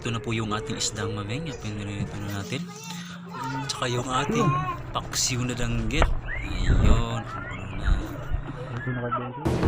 ito na po yung ating isdang mameng. Pinirito na natin. Tsaka yung ating paksiw na danggit. Ayun. Ano na.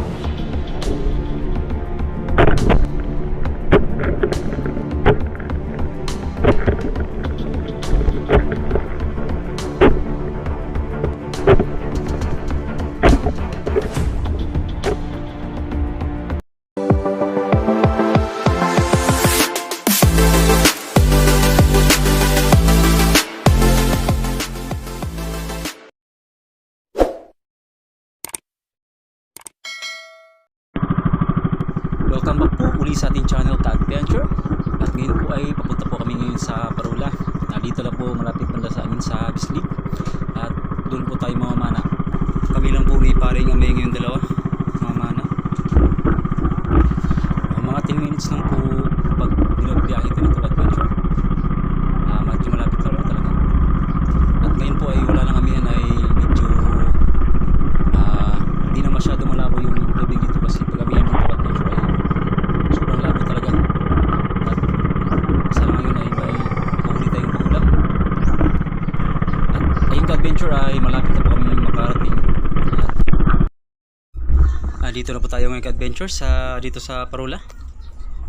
Dito na po tayo ngayon ka-adventure sa, dito sa Parola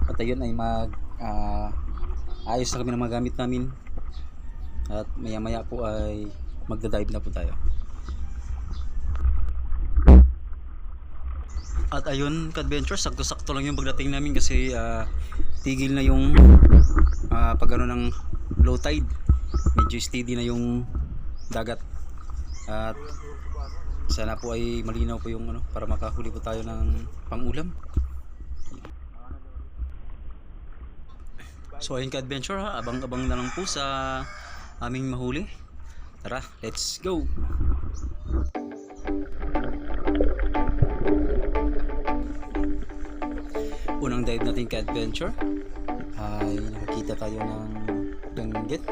at ayun ay mag ah, ayos na kami ng mga gamit namin at maya maya po ay magdadive na po tayo At ayun, ka-adventure, sakto-sakto lang yung pagdating namin kasi ah, tigil na yung uh, pag ano ng low tide. Medyo steady na yung dagat. At sana po ay malinaw po yung ano para makahuli po tayo ng pangulam. So ayun ka-adventure ha, abang-abang na lang po sa aming mahuli. Tara, let's go! unang dive natin ka adventure ay nakakita tayo ng danggit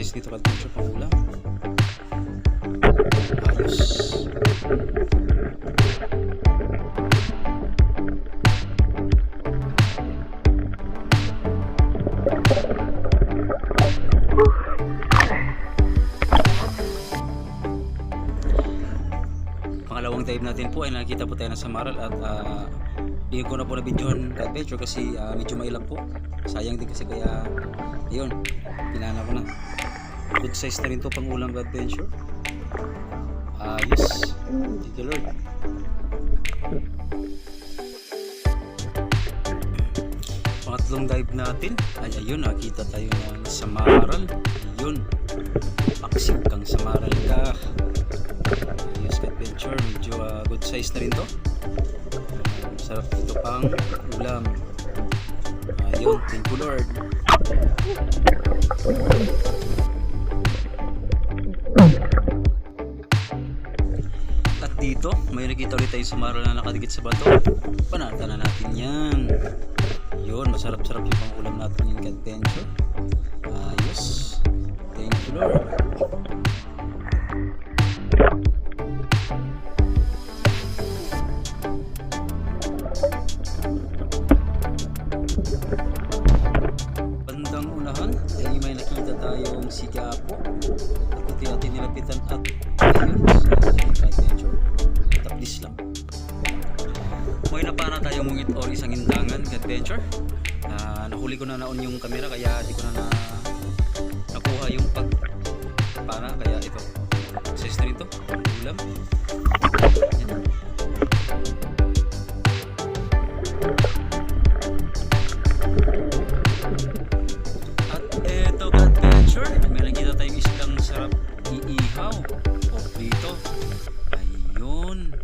6 gitu kan muncul pemula harus dive natin po ay nakita po tayo ng samaral at uh, hindi ko na po na videohan ka adventure kasi ah, medyo mailang po. Sayang din kasi kaya ayun pinana ko na. Good size na rin to pang ulam ka adventure ayos thank you lord. Pangatlong dive natin. Ay ayun nakita tayo ng samaral. Ayun. Paksiw kang samaral ka ayos ka adventure. ah, good size na rin to. Sarap ito pang ulam. Ayun thank you lord. At dito may nakita ulit tayong sumara na nakadikit sa bato. Panata na natin yan. Yun masarap sarap yung pang ulam natin yung ka-adventure ayos. Thank you lord para kaya ito size na rin to ulam. At eto adventure, may nakita tayong islang sarap iihaw o prito. Ayun.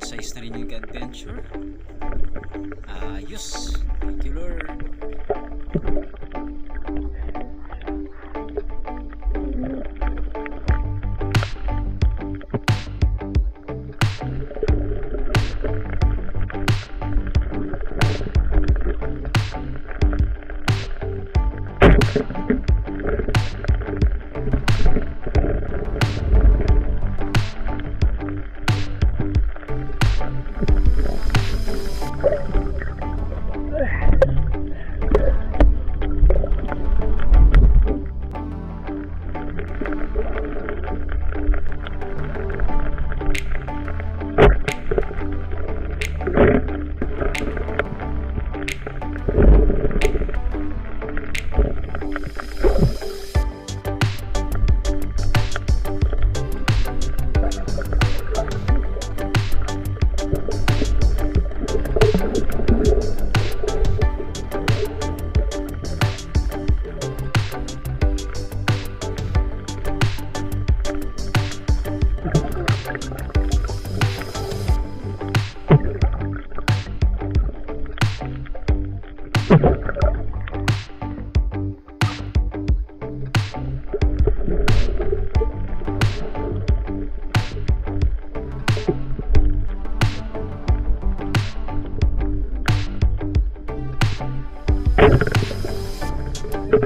Size na rin yung ka-adventure. Ayos. Thank you Lord.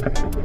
you.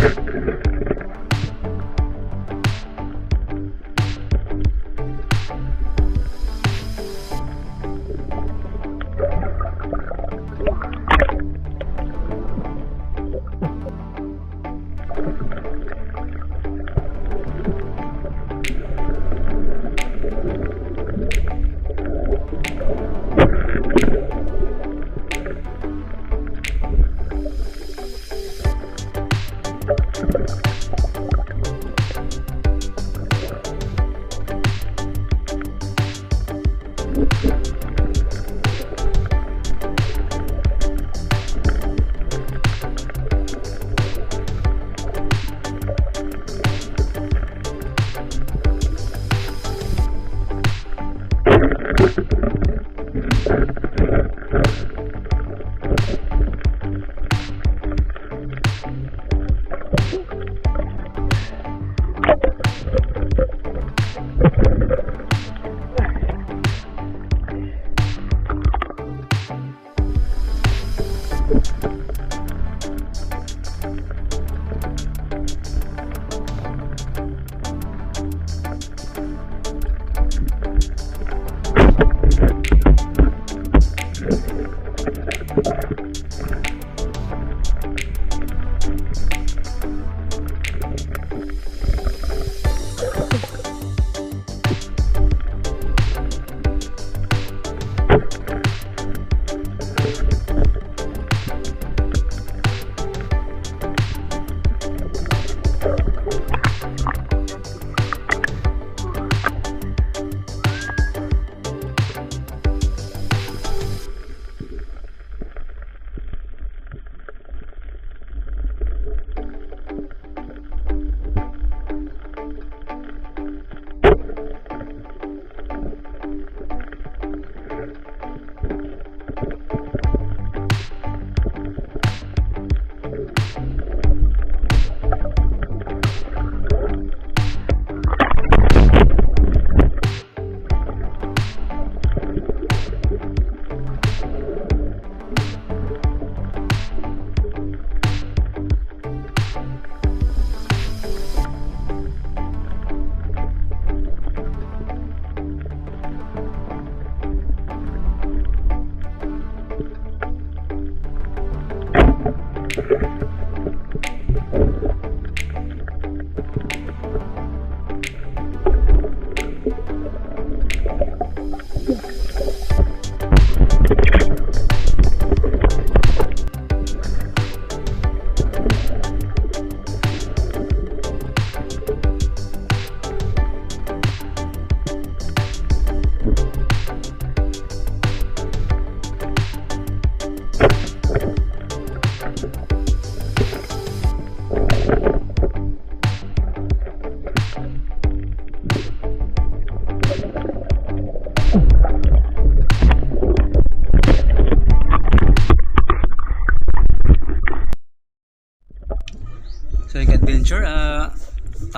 Ha ha.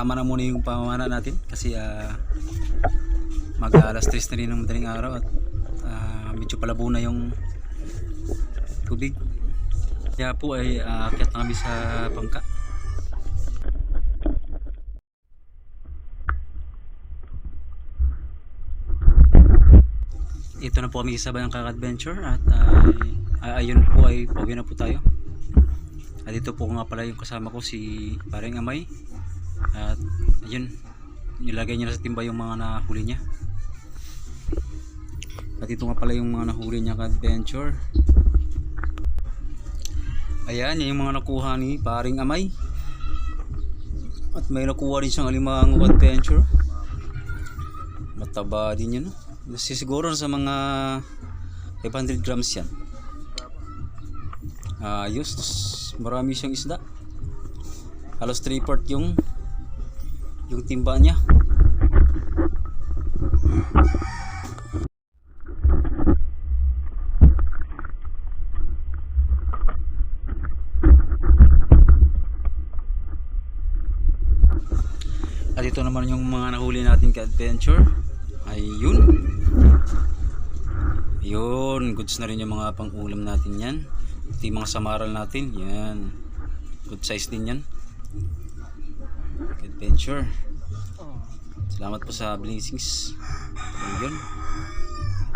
Tama na muna yung pamamana natin kasi ah, mag alas 3 na rin ng madaling araw at ah, medyo palabo na yung tubig. Kaya po ay uh, akyat na kami sa bangka. Ito na po kami sa Bangkak Adventure at ah, ay, ayun po ay pauwi na po tayo. At ito po nga pala yung kasama ko si Paring Amay. At ayun, nilagay niya na sa timba yung mga nahuli niya. At ito nga pala yung mga nahuli niya ka-adventure. Ayan, yan yung mga nakuha ni Paring Amay. At may nakuha rin siyang alimango adventure. Mataba din yun. no? Siguro sa mga 500 grams yan. Ayos. Marami siyang isda. Halos 3 part yung yung timba niya. At ito naman yung mga nahuli natin ka-adventure. Ayun. Ayun, goods na rin yung mga pang-ulam natin yan. Ito yung mga samaral natin. Yan. Good size din yan. Adventure. Salamat po sa blessings. Ayun.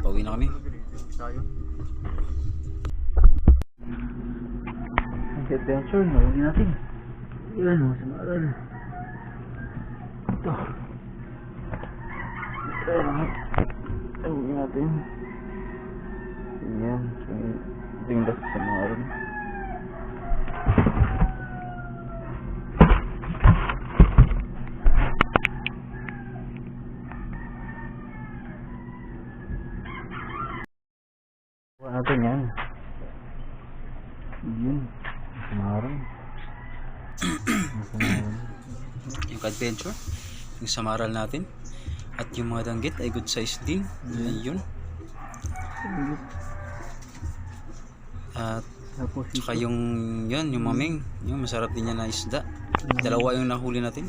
Pauwi na kami. adventure, nahuli natin. Yan o, sa maral. Ito. Ayan, nahuli natin. Yan, ito yung last sa maral natin yan. Yun. Samaran. Samaran. Yung adventure. Yung samaral natin. At yung mga danggit ay good size din. Ayun. At. Tsaka yung yun, yung maming, yung masarap din yan na isda. Dalawa yung nahuli natin.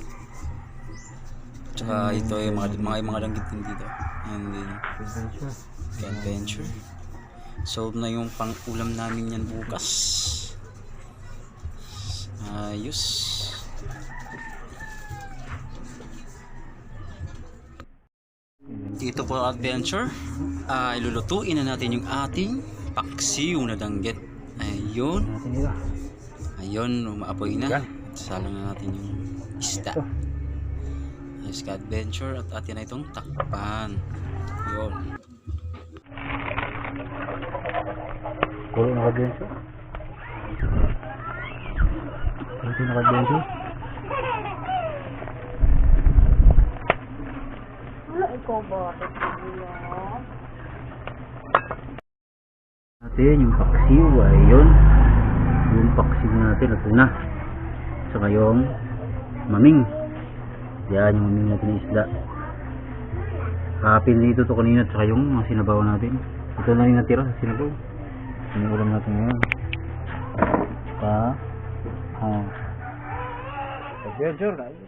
Tsaka ito yung mga mga mga langgit din dito. And then Adventure. kay adventure. So na yung pang-ulam namin yan bukas. Ayos. Dito po adventure, ay lulutuin na natin yung ating paksiw na danggit. Ayun. Ayun, umaapoy na. At salo na natin yung isda. Yes, ka adventure at atin na itong takpan. Ayun. Kulo na adventure. Kulo na adventure. Wala. Natin yung paksiw ay yun. Yung paksiw natin ito na. Saka yung maming. Yan yung maming natin na isda. Kapin dito to kanina at saka yung mga sinabaw natin. Ito na rin natira sa sinabaw. Sinuulam natin ngayon. Pa. Adventure na.